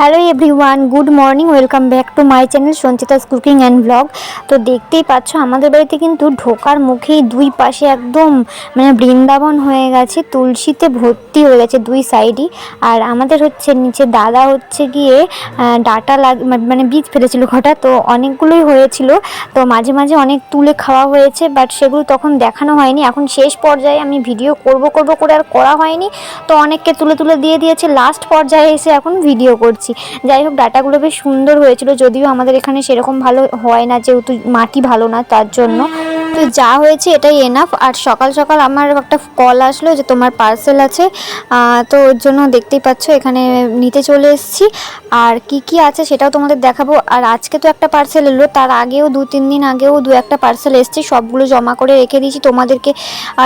Hello everyone good morning welcome back to my channel Sanchita's cooking and blog তো দেখতেই পাচ্ছ, আমাদের বাড়িতে কিন্তু ঢোকার মুখেই দুই পাশে একদম মানে বৃন্দাবন হয়ে গেছে, তুলসীতে ভর্তি হয়ে গেছে দুই সাইডই আর আমাদের হচ্ছে নিচে দাদা হচ্ছে গিয়ে ডাটা লাগ মানে বীজ ফেলেছিল ঘটা, তো অনেকগুলোই হয়েছিল। তো মাঝে মাঝে অনেক তুলে খাওয়া হয়েছে বাট সেগুলো তখন দেখানো হয়নি। এখন শেষ পর্যায়ে আমি ভিডিও করব করব করে আর করা হয়নি। তো অনেককে তুলে তুলে দিয়ে দিয়েছে লাস্ট পর্যায়ে এসে এখন ভিডিও করছি। যাই হোক, ডাটাগুলো বেশ সুন্দর হয়েছিল, যদিও আমাদের এখানে সেরকম ভালো হয় না, যেহেতু মাটি ভালো না, তার জন্য। তো যা হয়েছে এটাই এনাফ আর সকাল সকাল আমার একটা কল আসলো যে তোমার পার্সেল আছে। তো ওর জন্য দেখতেই পাচ্ছ এখানে নিতে চলে এসেছি। আর কি কি আছে সেটাও তোমাদের দেখাবো। আর আজকে তো একটা পার্সেল এলো, তার আগেও দু তিন দিন আগেও দু একটা পার্সেল এসছে। সবগুলো জমা করে রেখে দিয়েছি তোমাদেরকে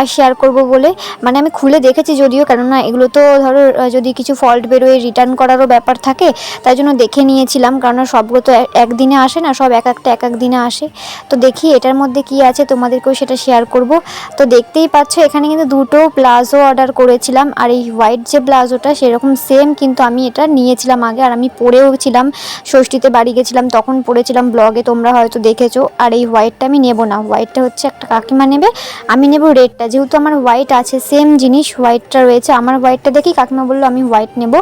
শেয়ার করব বলে। মানে আমি খুলে দেখেছি যদিও, কেননা এগুলো তো ধরো যদি কিছু ফল্ট বেরোয় রিটার্ন করারও ব্যাপার থাকে, তাই জন্য দেখে নিয়েছিলাম। কারণ সবগুলো তো এক- একদিনে আসে না, সব এক একটা এক এক দিনে আসে। তো দেখি এটার মধ্যে কি আছে তোমাদেরকেও সেটা শেয়ার করব। তো দেখতেই পাচ্ছ, এখানে কিন্তু দুটো প্লাজো অর্ডার করেছিলাম, আর এই হোয়াইট যে প্লাজোটা সেরকম সেম কিন্তু আমি এটা নিয়েছিলাম আগে, আর আমি পরেও ছিলাম, ষষ্ঠীতে বাড়ি গেছিলাম, তখন পরেছিলাম ব্লগে তোমরা হয়তো দেখেছ। আর এই হোয়াইটটা আমি নেব না হোয়াইটটা হচ্ছে একটা কাকিমা নেবে, আমি নেব রেডটা যেহেতু আমার হোয়াইট আছে সেম জিনিস হোয়াইটটা রয়েছে, আমার হোয়াইটটা দেখি কাকিমা বলল, আমি হোয়াইট নেব।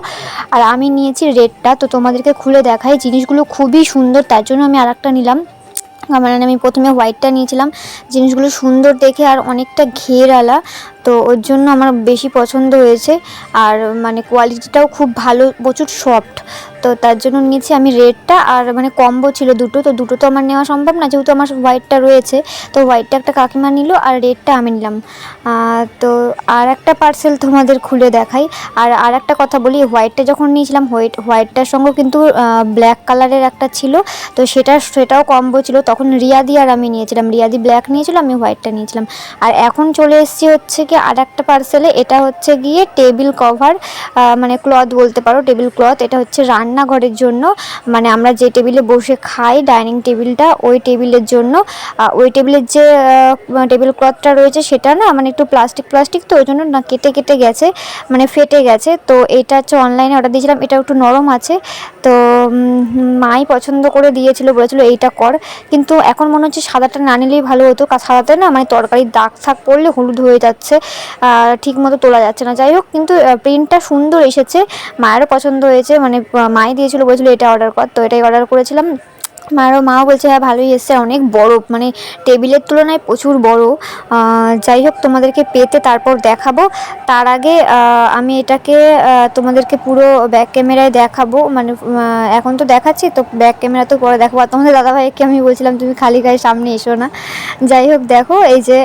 আর আমি নিয়েছি রেডটা তো তোমাদেরকে খুলে দেখাই, জিনিসগুলো খুবই সুন্দর, তার জন্য আমি আরেকটা নিলাম। মানে আমি প্রথমে হোয়াইটটা নিয়েছিলাম। জিনিসগুলো সুন্দর দেখে আর অনেকটা ঘেরালা। তো ওর জন্য আমার বেশি পছন্দ হয়েছে। আর মানে কোয়ালিটিটাও খুব ভালো, প্রচুর সফট তো তার জন্য নিয়েছি আমি রেডটা আর মানে কম্বো ছিল দুটো, তো দুটো তো আমার নেওয়া সম্ভব না। যেহেতু আমার হোয়াইটটা রয়েছে, তো হোয়াইটটা একটা কাকিমা নিল আর রেডটা আমি নিলাম। তো আর একটা পার্সেল তোমাদের খুলে দেখাই। আর আর একটা কথা বলি হোয়াইটটা যখন নিয়েছিলাম হোয়াইট হোয়াইটটার সঙ্গে কিন্তু ব্ল্যাক কালারের একটা ছিল। তো সেটা সেটাও কম্বো ছিল। তখন রিয়াদি আর আমি নিয়েছিলাম। রিয়াদি ব্ল্যাক নিয়েছিল, আমি হোয়াইটটা নিয়েছিলাম। আর এখন চলে এসেছি হচ্ছে কি আর একটা পার্সেলে এটা হচ্ছে গিয়ে টেবিল কভার মানে ক্লথ বলতে পারো টেবিল ক্লথ এটা হচ্ছে রান্নাঘরের জন্য মানে আমরা যে টেবিলে বসে খাই, ডাইনিং টেবিলটা, ওই টেবিলের জন্য ওই টেবিলের যে টেবিল ক্লথটা রয়েছে সেটা না মানে একটু প্লাস্টিক প্লাস্টিক তো, ওই জন্য না কেটে কেটে গেছে মানে ফেটে গেছে, তো এটা হচ্ছে অনলাইনে অর্ডার দিয়েছিলাম, এটা একটু নরম আছে, তো মাই পছন্দ করে দিয়েছিল, বলেছিল এইটা কর, কিন্তু এখন মনে হচ্ছে সাদাটা না নিলেই ভালো হতো সাদাতে না মানে তরকারির দাগ থাক পড়লে হলুদ হয়ে যাচ্ছে ঠিক মতো তোলা যাচ্ছে না, যাই হোক, কিন্তু প্রিন্টটা সুন্দর এসেছে, মায়েরও পছন্দ হয়েছে মানে মাই দিয়েছিল বলেছিল এটা অর্ডার কর। তো এটাই অর্ডার করেছিলাম। মারও মাও বলছে হ্যাঁ ভালোই এসছে অনেক বড়। মানে টেবিলের তুলনায় প্রচুর বড়। যাই হোক তোমাদেরকে পেতে তারপর দেখাবো। তার আগে আমি এটাকে তোমাদেরকে পুরো ব্যাক ক্যামেরায় দেখাবো। মানে এখন তো দেখাচ্ছি তো ব্যাক ক্যামেরা তো পরে দেখাবো। আর তোমাদের দাদাভাইকে আমি বলছিলাম তুমি খালি গায়ে সামনে এসো না। যাই হোক দেখো এই যে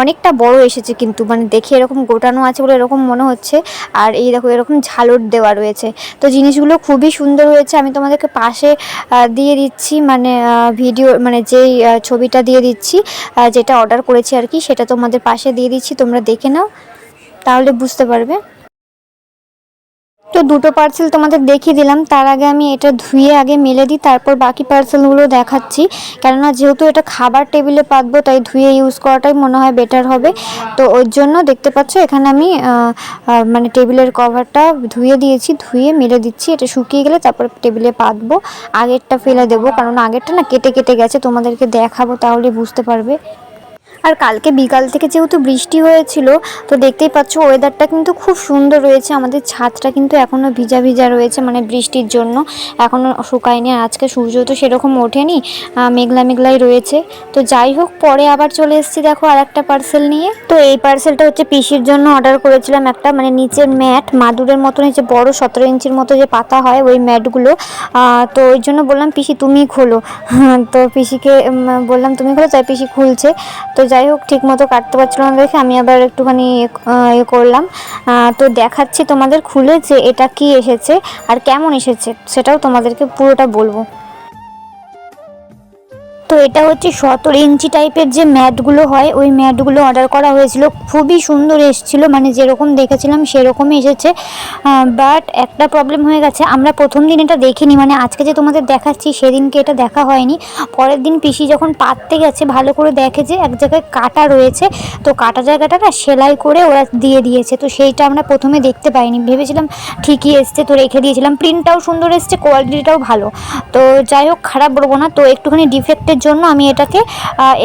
অনেকটা বড় এসেছে কিন্তু মানে দেখে এরকম গোটানো আছে বলে এরকম মনে হচ্ছে। আর এই দেখো এরকম ঝালর দেওয়া রয়েছে। তো জিনিসগুলো খুবই সুন্দর হয়েছে। আমি তোমাদেরকে পাশে আহ, দিয়ে দিচ্ছি মানে ভিডিও মানে যেই ছবিটা দিয়ে দিচ্ছি যেটা অর্ডার করেছি আর কি, সেটা তোমাদের পাশে দিয়ে দিচ্ছি, তোমরা দেখে নাও, তাহলে বুঝতে পারবে। তো দুটো পার্সেল তোমাদের দেখিয়ে দিলাম। তার আগে আমি এটা ধুয়ে আগে মেলে দিই, তারপর বাকি পার্সেলগুলো দেখাচ্ছি। কেননা যেহেতু এটা খাবার টেবিলে পাতবো, তাই ধুয়ে ইউজ করাটাই মনে হয় বেটার হবে। তো ওর জন্য দেখতে পাচ্ছ, এখানে আমি মানে টেবিলের কভারটা ধুয়ে দিয়েছি, ধুয়ে মেলে দিচ্ছি। এটা শুকিয়ে গেলে তারপর টেবিলে পাতবো। আগেরটা ফেলে দেবো, কারণ আগেরটা না কেটে কেটে গেছে। তোমাদেরকে দেখাবো, তাহলে বুঝতে পারবে। আর কালকে বিকাল থেকে যেহেতু বৃষ্টি হয়েছিল, তো দেখতেই পাচ্ছ ওয়েদারটা কিন্তু খুব সুন্দর রয়েছে। আমাদের ছাদটা কিন্তু এখনও ভিজা ভিজা রয়েছে মানে বৃষ্টির জন্য। এখনও শুকায়নি আর আজকে সূর্য তো সেরকম ওঠেনি মেঘলা মেঘলাই রয়েছে। তো যাই হোক, পরে আবার চলে এসেছি দেখো আর একটা পার্সেল নিয়ে। তো এই পার্সেলটা হচ্ছে পিসির জন্য অর্ডার করেছিলাম একটা মানে নিচের ম্যাট মাদুরের মতন হচ্ছে বড় সতেরো ইঞ্চির মতো যে পাতা হয় ওই ম্যাটগুলো তো ওই জন্য বললাম, পিসি, তুমি খোলো। তো পিসিকে বললাম, তুমি খোলো। তাই পিসি খুলছে। তো যাই হোক ঠিক মতো কাটতে পারছিল না দেখে আমি আবার একটুখানি ইয়ে করলাম। তো দেখাচ্ছি তোমাদের খুলে যে এটা কি এসেছে আর কেমন এসেছে, সেটাও তোমাদেরকে পুরোটা বলব। তো এটা হচ্ছে সতেরো ইঞ্চি টাইপের যে ম্যাটগুলো হয়, ওই ম্যাটগুলো অর্ডার করা হয়েছিল। খুবই সুন্দর এসেছিল মানে যেরকম দেখেছিলাম সেরকমই এসেছে। বাট একটা প্রবলেম হয়ে গেছে, আমরা প্রথম দিন এটা দেখিনি মানে আজকে যে তোমাদের দেখাচ্ছি, সেদিনকে এটা দেখা হয়নি। পরের দিন পিসি যখন পাততে গেছে, ভালো করে দেখে যে এক জায়গায় কাটা রয়েছে, তো কাটা জায়গাটা না সেলাই করে ওরা দিয়ে দিয়েছে, তো সেইটা আমরা প্রথমে দেখতে পাইনি। ভেবেছিলাম ঠিকই এসছে, তো রেখে দিয়েছিলাম। প্রিন্টটাও সুন্দর এসছে কোয়ালিটিটাও ভালো। তো যাই হোক, খারাপ বলব না, তো একটুখানি ডিফেক্টের জন্য আমি এটাকে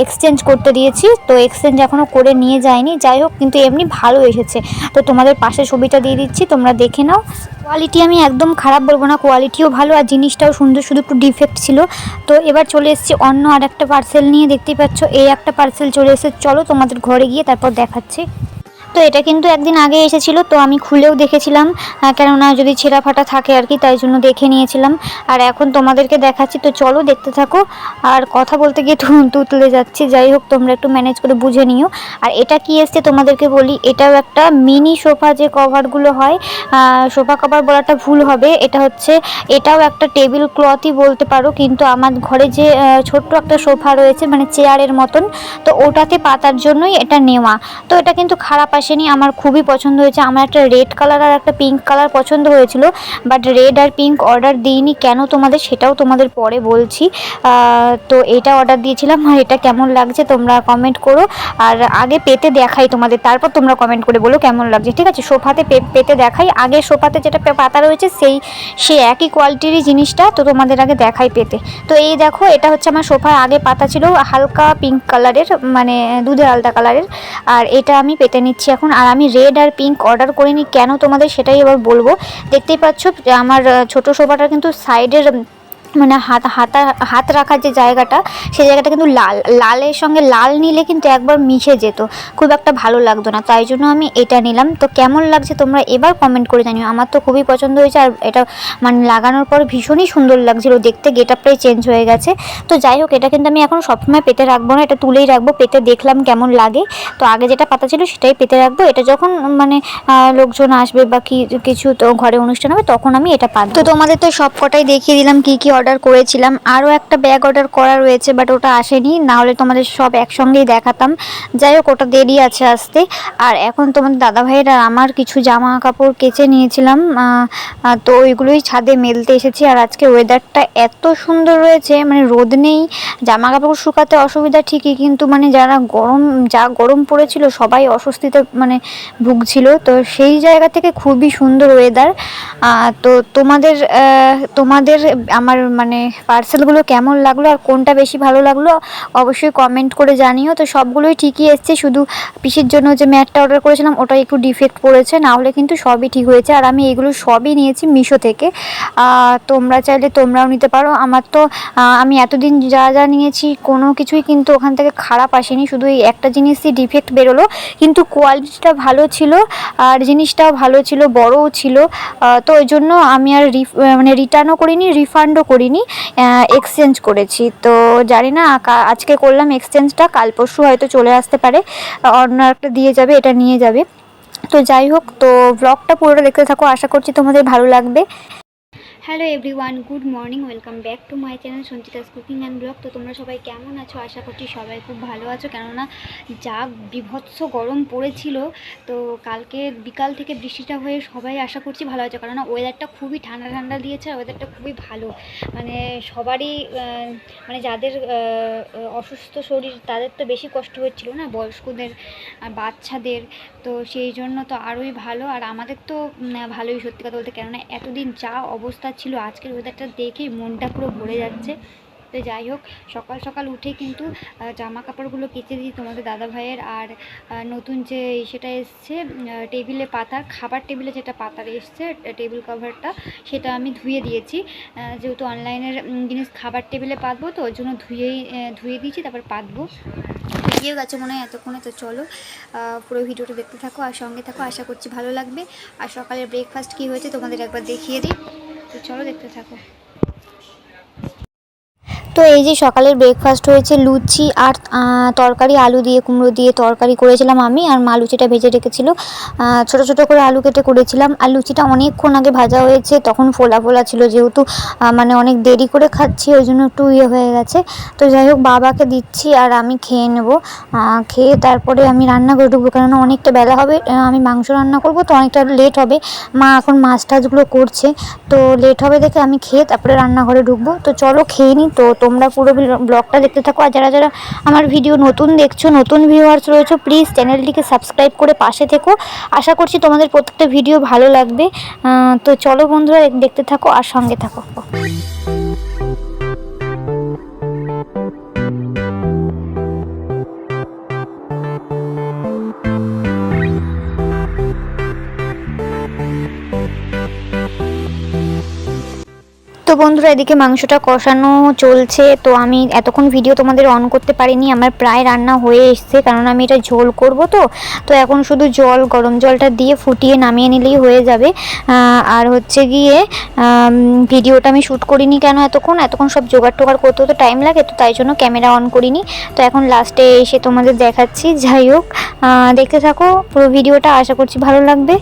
এক্সচেঞ্জ করতে দিয়েছি। তো এক্সচেঞ্জ এখনও করে নিয়ে যায়নি যাই হোক, কিন্তু এমনি ভালো এসেছে। তো তোমাদের পাশে ছবিটা দিয়ে দিচ্ছি, তোমরা দেখে নাও। কোয়ালিটি আমি একদম খারাপ বলব না কোয়ালিটিও ভালো, আর জিনিসটাও সুন্দর, শুধু একটু ডিফেক্ট ছিল। তো এবার চলে এসেছি অন্য আর একটা পার্সেল নিয়ে, দেখতেই পাচ্ছ? এই একটা পার্সেল চলে এসেছে। চলো তোমাদের ঘরে গিয়ে তারপর দেখাচ্ছি। তো এটা কিন্তু একদিন আগে এসেছিল, তো আমি খুলেও দেখেছিলাম কেননা যদি ছেঁড়া ফাটা থাকে আর কি, তাই জন্য দেখে নিয়েছিলাম। আর এখন তোমাদেরকে দেখাচ্ছি, তো চলো দেখতে থাকো। আর কথা বলতে গিয়ে তো তুতলে যাচ্ছি, যাই হোক, তোমরা একটু ম্যানেজ করে বুঝে নিও। আর এটা কি এসছে তোমাদেরকে বলি, এটাও একটা মিনি সোফা যে কভারগুলো হয় সোফা কভার বলাটা ভুল হবে। এটা হচ্ছে, এটাও একটা টেবিল ক্লথই বলতে পারো, কিন্তু আমার ঘরে যে ছোট্ট একটা সোফা রয়েছে মানে চেয়ারের মতন, তো ওটাতে পাতার জন্যই এটা নেওয়া। তো এটা কিন্তু খারাপ আসেনি। আমার খুবই পছন্দ হয়েছে। আমার একটা রেড কালার আর একটা পিঙ্ক কালার পছন্দ হয়েছিল বাট রেড আর পিঙ্ক অর্ডার দিইনি। কেন তোমাদের? সেটাও তোমাদের পরে বলছি। তো এটা অর্ডার দিয়েছিলাম আর এটা কেমন লাগছে তোমরা কমেন্ট করো। আর আগে পেতে দেখাই তোমাদের। তারপর তোমরা কমেন্ট করে বলো কেমন লাগছে। ঠিক আছে? সোফাতে পেতে দেখাই। আগে সোফাতে যেটা পাতা রয়েছে সেই সেই একই কোয়ালিটিরই জিনিসটা তো তোমাদের আগে দেখাই পেতে। তো এই দেখো, এটা হচ্ছে আমার সোফার আগে পাতা ছিল, হালকা পিঙ্ক কালারের মানে দুধের আলতা কালারের আর এটা আমি পেতে নিচ্ছি এখন আর আমি রেড আর পিঙ্ক অর্ডার করিনি। কেন তোমাদের সেটাই এবার বলব? দেখতেই পাচ্ছ আমার ছোটো ছোট সোফাটা কিন্তু সাইডের মানে হাত, হাতা, হাত রাখার যে জায়গাটা সেই জায়গাটা কিন্তু লাল। লালের সঙ্গে লাল নিলে কিন্তু একবার মিশে যেত। খুব একটা ভালো লাগতো না। তাই জন্য আমি এটা নিলাম। তো কেমন লাগছে তোমরা এবার কমেন্ট করে জানিও। আমার তো খুবই পছন্দ হয়েছে আর এটা মানে লাগানোর পর ভীষণই সুন্দর লাগছিল। দেখতে গেট আপটাই চেঞ্জ হয়ে গেছে। তো যাই হোক, এটা কিন্তু আমি এখন সবসময় পেতে রাখব না। এটা তুলেই রাখব। পেতে দেখলাম কেমন লাগে। তো আগে যেটা পাতা ছিল সেটাই পেতে রাখব। এটা যখন মানে লোকজন আসবে বা কি কিছু তো ঘরে অনুষ্ঠান হবে, তখন আমি এটা পাবো তো তোমাদের তো সব কটাই দেখিয়ে দিলাম কি কি অর্ডার করেছিলাম। আরও একটা ব্যাগ অর্ডার করা রয়েছে, বাট ওটা আসেনি। না হলে তোমাদের সব একসঙ্গেই দেখাতাম। যাই হোক, ওটা দেরি আছে আসতে। আর এখন তোমাদের দাদা ভাইয়ের আর আমার কিছু জামা কাপড় কেচে নিয়েছিলাম। তো ওইগুলোই ছাদে মেলতে এসেছি। আর আজকে ওয়েদারটা এত সুন্দর রয়েছে মানে রোদ নেই। জামা কাপড় শুকাতে অসুবিধা ঠিকই, কিন্তু মানে যারা গরম, যা গরম পড়েছিল, সবাই অস্বস্তিতে মানে ভুগছিল। তো সেই জায়গা থেকে খুবই সুন্দর ওয়েদার তো তোমাদের তোমাদের, আমার মানে পার্সেলগুলো কেমন লাগল আর কোনটা বেশি ভালো লাগল অবশ্যই কমেন্ট করে জানিও। তো সবগুলোই ঠিকই এসছে, শুধু পিসির জন্য যে ম্যাটটা অর্ডার করেছিলাম ওটা একটু ডিফেক্ট পড়েছে, না হলে কিন্তু সবই ঠিক হয়েছে। আর আমি এগুলো সবই নিয়েছি মিশো থেকে। তোমরা চাইলে তোমরাও নিতে পারো। আমার তো আমি এতদিন যা যা নিয়েছি কোনো কিছুই কিন্তু ওখান থেকে খারাপ আসেনি। শুধু এই একটা জিনিসই ডিফেক্ট বেরোলো। কিন্তু কোয়ালিটিটা ভালো ছিল আর জিনিসটাও ভালো ছিল, বড়ও ছিল। তো ওই জন্য আমি আর মানে রিটার্নও করিনি রিফান্ডও করিনি এক্সচেঞ্জ করেছি। তো জানি না আজকে করলাম এক্সচেঞ্জটা কাল পরশু হয়তো চলে আসতে পারে, অন্য একটা দিয়ে যাবে, এটা নিয়ে যাবে। তো যাই হোক, তো ব্লগটা পুরোটা দেখতে থাকো, আশা করছি তোমাদের ভালো লাগবে। Hello everyone, good morning, welcome back to my channel Sanchita's cooking and blog. তো তোমরা সবাই কেমন আছো? আশা করছি সবাই খুব ভালো আছো। কেননা যা বিভৎস গরম পড়েছিল, তো কালকে বিকাল থেকে বৃষ্টিটা হয়ে সবাই আশা করছি ভালো আছে। কেননা ওয়েদারটা খুবই ঠান্ডা ঠান্ডা দিয়েছে আর ওয়েদারটা খুবই ভালো। মানে সবারই মানে যাদের অসুস্থ শরীর তাদের তো বেশি কষ্ট হচ্ছিল না, বয়স্কদের আর বাচ্চাদের। তো সেই জন্য তো আরোই ভালো। আর আমাদের তো ভালোই সত্যি কথা বলতে। কেননা এতদিন যা অবস্থা ছিল। আজকের ওয়েদারটা দেখেই মনটা পুরো ভরে যাচ্ছে। তো যাই হোক, সকাল সকাল উঠে কিন্তু জামা কাপড়গুলো কেচে দিই তোমাদের দাদা ভাইয়ের। আর নতুন যে সেটা এসছে টেবিলে পাতার, খাবার টেবিলে যেটা পাতার এসছে টেবিল কভারটা সেটা আমি ধুয়ে দিয়েছি। যেহেতু অনলাইনের জিনিস খাবার টেবিলে পাতবো তো ওর জন্য ধুয়েই ধুয়ে দিয়েছি, তারপর পাতবো। গিয়ে গেছে মনে হয় এতক্ষণে, তো চলো পুরো ভিডিওটা দেখতে থাকো, আর সঙ্গে থাকো, আশা করছি ভালো লাগবে। আর সকালের ব্রেকফাস্ট কী হয়েছে তোমাদের একবার দেখিয়ে দিই। তো চলো দেখতে থাকো। তো এই যে সকালের ব্রেকফাস্ট হয়েছে, লুচি আর তরকারি, আলু দিয়ে, কুমড়ো দিয়ে তরকারি করেছিলাম আমি, আর মা লুচিটা ভেজে রেখেছিল। ছোট ছোট করে আলু কেটে করেছিলাম, আর লুচিটা অনেকক্ষণ আগে ভাজা হয়েছে, তখন ফোলা ফোলা ছিল যেহেতু মানে অনেক দেরি করে খাচ্ছি, ওই জন্য একটু ইয়ে হয়ে গেছে। তো যাই হোক, বাবাকে দিচ্ছি, আর আমি খেয়ে নেব। খেয়ে তারপরে আমি রান্না করে ঢুকবো, কেননা অনেকটা বেলা হবে আমি মাংস রান্না করব, তো অনেকটা লেট হবে। মা এখন মাছ টাছগুলো করছে, তো লেট হবে দেখে আমি খেয়ে তারপরে রান্নাঘরে ঢুকবো। তো চলো খেয়ে নিই তো তোমরা পুরো ব্লগটা দেখতে থাকো। আর যারা যারা আমার ভিডিও নতুন দেখছ, নতুন ভিউয়ার্স রয়েছে প্লিজ চ্যানেলটিকে সাবস্ক্রাইব করে পাশে থেকো। আশা করছি তোমাদের প্রত্যেকটা ভিডিও ভালো লাগবে। তো চলো বন্ধুরা, দেখতে থাকো আর সঙ্গে থাকো। বন্ধুরা, এদিকে মাংসটা কষানো চলছে। তো আমি এতক্ষণ ভিডিও তোমাদের অন করতে পারিনি, আমার প্রায় রান্না হয়ে এসছে, কারণ আমি এটা ঝোল করব তো। তো এখন শুধু জল, গরম জলটা দিয়ে ফুটিয়ে নামিয়ে নিলেই হয়ে যাবে। আর হচ্ছে গিয়ে ভিডিওটা আমি শ্যুট করিনি কেন এতক্ষণ? এতক্ষণ সব জোগাড় টোগাড় করতে তো টাইম লাগে, তো তাই জন্য ক্যামেরা অন করিনি। তো এখন লাস্টে এসে তোমাদের দেখাচ্ছি, যাই হোক। দেখতে থাকো, পুরো ভিডিওটা আশা করছি ভালো লাগবে।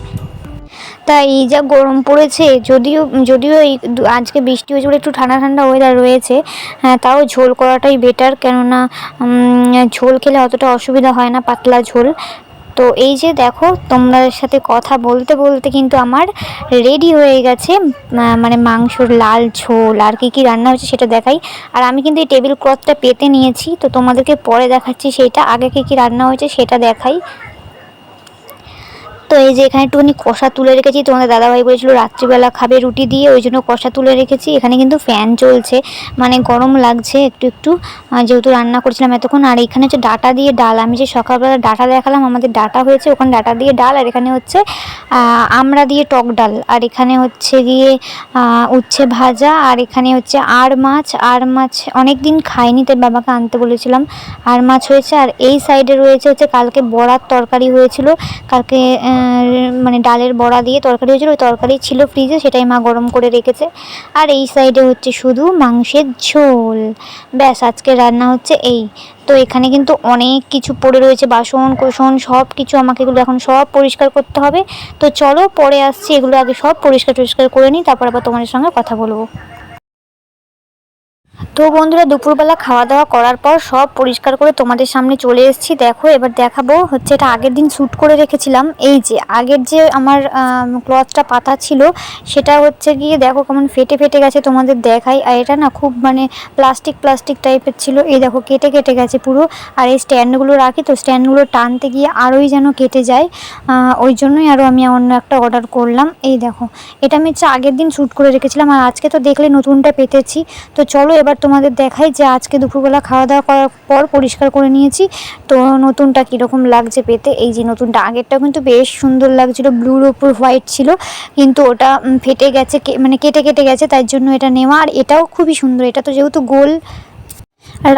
তা এই যা গরম পড়েছে, যদিও যদিও এই আজকে বৃষ্টি হয়েছে বলে একটু ঠান্ডা ঠান্ডা ওয়েদার রয়েছে হ্যাঁ তাও ঝোল করাটাই বেটার কেননা ঝোল খেলে অতটা অসুবিধা হয় না, পাতলা ঝোল। তো এই যে দেখো, তোমাদের সাথে কথা বলতে বলতে কিন্তু আমার রেডি হয়ে গেছে মানে মাংসর লাল ঝোল, আর কি কী রান্না হয়েছে সেটা দেখাই। আর আমি কিন্তু এই টেবিল ক্লথটা পেতে নিয়েছি, তো তোমাদেরকে পরে দেখাচ্ছি সেটা, আগে কী কী রান্না হয়েছে সেটা দেখাই। তো এই যে এখানে একটুখানি কষা তুলে রেখেছি, তোমাদের দাদাভাই বলেছিল রাত্রিবেলা খাবে রুটি দিয়ে, ওই জন্য কষা তুলে রেখেছি। এখানে কিন্তু ফ্যান চলছে মানে গরম লাগছে একটু একটু। যেহেতু রান্না করছিলাম এতক্ষণ, আর এখানে হচ্ছে ডাটা দিয়ে ডাল। আমি যে সকালবেলা ডাটা দেখালাম, আমাদের ডাটা হয়েছে ওখানে ডাটা দিয়ে ডাল, আর এখানে হচ্ছে আমরা দিয়ে টক ডাল। আর এখানে হচ্ছে গিয়ে উচ্ছে ভাজা, আর এখানে হচ্ছে আর মাছ। আর মাছ অনেক দিন খাইনি, তাই বাবাকে আনতে বলেছিলাম। আর মাছ হয়েছে, আর এই সাইডে রয়েছে হচ্ছে, কালকে বড়ার তরকারি হয়েছিল। কালকে মানে ডালের বড়া দিয়ে তরকারি হয়েছিল, ওই তরকারি ছিল ফ্রিজে, সেটাই মা গরম করে রেখেছে। আর এই সাইডে হচ্ছে শুধু মাংসের ঝোল। ব্যাস, আজকে রান্না হচ্ছে এই। তো এখানে কিন্তু অনেক কিছু পড়ে রয়েছে, বাসন কোসন সব কিছু আমাকে এগুলো এখন সব পরিষ্কার করতে হবে। তো চলো, পরে আসছি, এগুলো আগে সব পরিষ্কার টরিষ্কার করে নিই, তারপর আবার তোমাদের সঙ্গে কথা বলব। তো বন্ধুরা, দুপুরবেলা খাওয়া দাওয়া করার পর সব পরিষ্কার করে তোমাদের সামনে চলে এসেছি। দেখো, এবার দেখাবো হচ্ছে এটা আগের দিন শ্যুট করে রেখেছিলাম। এই যে, আগের যে আমার ক্লথটা পাতা ছিল, সেটা হচ্ছে গিয়ে দেখো কেমন ফেটে ফেটে গেছে তোমাদের দেখাই। আর এটা না খুব মানে প্লাস্টিক প্লাস্টিক টাইপের ছিল। এই দেখো, কেটে কেটে গেছে পুরো। আর এই স্ট্যান্ডগুলো রাখি তো স্ট্যান্ডগুলো টানতে গিয়ে আরোই যেন কেটে যায়। ওই জন্যই আরও আমি অন্য একটা অর্ডার করলাম। এই দেখো, এটা আমি হচ্ছে আগের দিন শ্যুট করে রেখেছিলাম। আর আজকে তো দেখলে নতুনটা পেতেছি। তো চলো এবার তোমাদের দেখাই যে আজকে দুপুরবেলা খাওয়া দাওয়া করার পর পরিষ্কার করে নিয়েছি। তো নতুনটা কীরকম লাগছে পেতে? এই যে নতুনটা, আগেরটা কিন্তু বেশ সুন্দর লাগছিল, ব্লুর ওপর হোয়াইট ছিল, কিন্তু ওটা ফেটে গেছে মানে কেটে কেটে গেছে, তাই জন্য এটা নেওয়া, আর এটাও খুবই সুন্দর, এটা তো যেহেতু গোল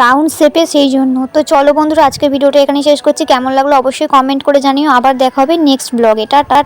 রাউন্ড শেপে, সেই জন্য। তো চলো বন্ধুরা, আজকের ভিডিওটা এখানে শেষ করছি। কেমন লাগল অবশ্যই কমেন্ট করে জানিও। আবার দেখা হবে নেক্সট ব্লগে টাটা